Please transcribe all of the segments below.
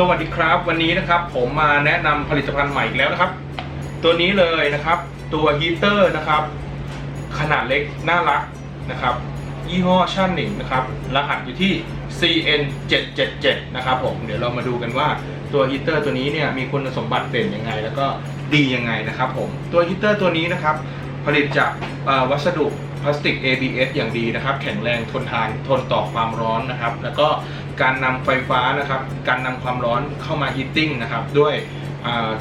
สวัสดีครับ วันนี้นะครับผมมาแนะนำผลิตภัณฑ์ใหม่อีกแล้วนะครับ ตัวนี้เลยนะครับ ตัวฮีเตอร์นะครับ ขนาดเล็กน่ารักนะครับ ยี่ห้อชั่นหนึ่งนะครับ รหัสอยู่ที่ CN 777นะครับผมเดี๋ยวเรามาดูกันว่าตัวฮีเตอร์ตัวนี้เนี่ยมีคุณสมบัติเด่นยังไง แล้วก็ดียังไงนะครับผมตัวฮีเตอร์ตัวนี้นะครับ ผลิตจากวัสดุพลาสติก ABS อย่างดีนะครับ แข็งแรงทนทานทนต่อความร้อนนะครับ แล้วก็การนำไฟฟ้านะครับ การนำความร้อนเข้ามาฮีตติ้งนะครับ ด้วย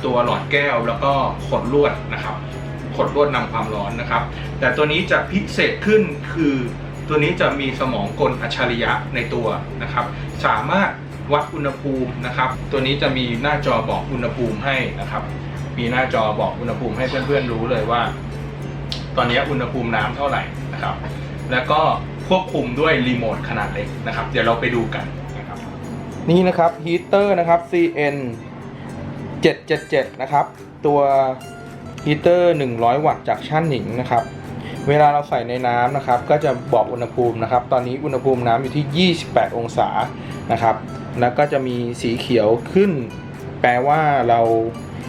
ตัวหลอดแก้วแล้วก็ขดลวดนะครับ ขดลวดนำความร้อนนะครับ แต่ตัวนี้จะพิเศษขึ้นคือตัวนี้จะมีสมองกลอัจฉริยะในตัวนะครับ สามารถวัดอุณหภูมินะครับ ตัวนี้จะมีหน้าจอบอกอุณหภูมิให้นะครับ มีหน้าจอบอกอุณหภูมิให้เพื่อนๆรู้เลยว่า ตอนนี้อุณหภูมิน้ำเท่าไหร่นะครับ แล้วก็ควบคุมด้วยรีโมทขนาดเล็กนะครับ เดี๋ยวเราไปดูกันนะครับนี่นะครับฮีเตอร์นะครับ CN 777 นะครับ ตัวฮีเตอร์ 100 วัตต์จากชั่นหนิงนะครับ เวลาเราใส่ในน้ำนะครับ ก็จะบอกอุณหภูมินะครับ ตอนนี้อุณหภูมิน้ำอยู่ที่ 28 องศานะครับ แล้วก็จะมีสีเขียวขึ้น แปลว่าเรา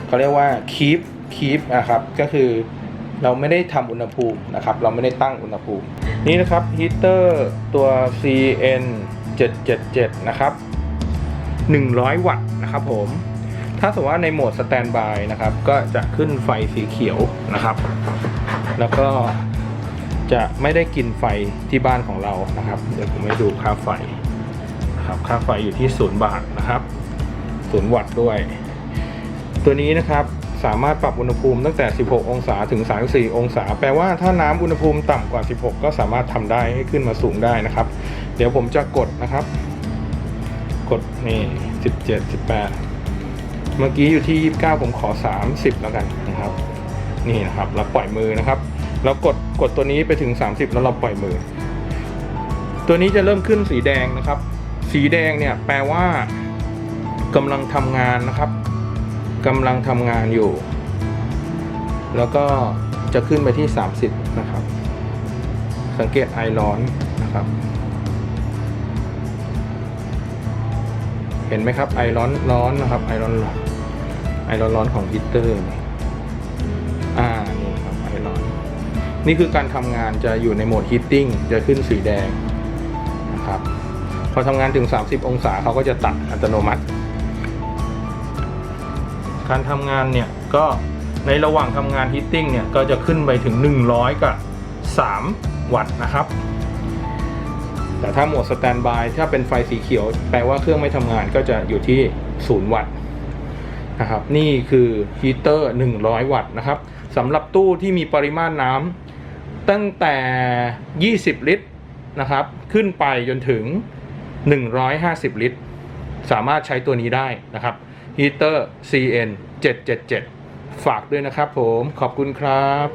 เขาเรียกว่า keep keep นะครับ ก็คือ เราไม่ได้ทำอุณหภูมินะครับ เราไม่ได้ตั้งอุณหภูมิ นี่นะครับฮีเตอร์ตัว CN 777 นะครับ 100 วัตต์นะครับผม ถ้าสมมติว่าในโหมดสแตนบายนะครับ ก็จะขึ้นไฟสีเขียวนะครับ แล้วก็จะไม่ได้กินไฟที่บ้านของเรานะครับ เดี๋ยวผมให้ดูค่าไฟครับค่าไฟอยู่ที่ 0 บาทนะครับ 0 วัตต์ด้วย ตัวนี้นะครับ สามารถปรับอุณหภูมิตั้งแต่ 16 องศาถึง 34 องศา แปลว่าถ้าน้ำอุณหภูมิต่ำกว่า 16 ก็สามารถทำได้ให้ขึ้นมาสูงได้นะครับ เดี๋ยวผมจะกดนะครับ กดนี่17 18 เมื่อกี้อยู่ที่ 29 ผมขอ 30 แล้วกันนะครับ นี่นะครับเราปล่อยมือนะครับเรากดกดตัวนี้ไปถึง 30 แล้วเราปล่อยมือ ตัวนี้จะเริ่มขึ้นสีแดงนะครับ สีแดงเนี่ยแปลว่ากำลังทำงานนะครับ กำลังทำงานอยู่ แล้วก็จะขึ้นไปที่ 30 นะครับ สังเกตไอร้อนนะครับ เห็นไหมครับไอร้อนร้อนนะครับไอร้อนร้อนไอร้อนร้อนของฮีตเตอร์นี่อ่านี่ครับไอร้อน นี่คือการทำงานจะอยู่ในโหมดฮีตติ้งจะขึ้นสีแดงนะครับ พอทำงานถึง 30 องศาเขาก็จะตัดอัตโนมัติ การทำงานเนี่ยก็ในระหว่างทำงานฮีตติ้งเนี่ยก็จะขึ้นไปถึง 100 กับ 3 วัตต์นะครับ แต่ถ้าโหมดสแตนบายถ้าเป็นไฟสีเขียว แปลว่าเครื่องไม่ทำงานก็จะอยู่ที่ 0 วัตต์นะครับนี่คือฮีเตอร์ 100 วัตต์นะครับสำหรับตู้ที่มีปริมาณน้ำตั้งแต่ 20 ลิตรนะครับ ขึ้นไปจนถึง 150 ลิตร สามารถใช้ตัวนี้ได้นะครับ ฮีเตอร์ CN 777 ฝากด้วยนะครับผมขอบคุณครับ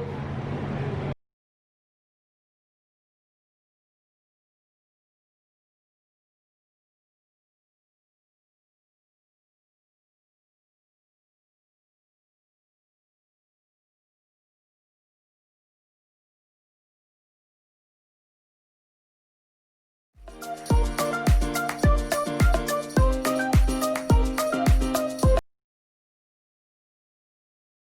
Thank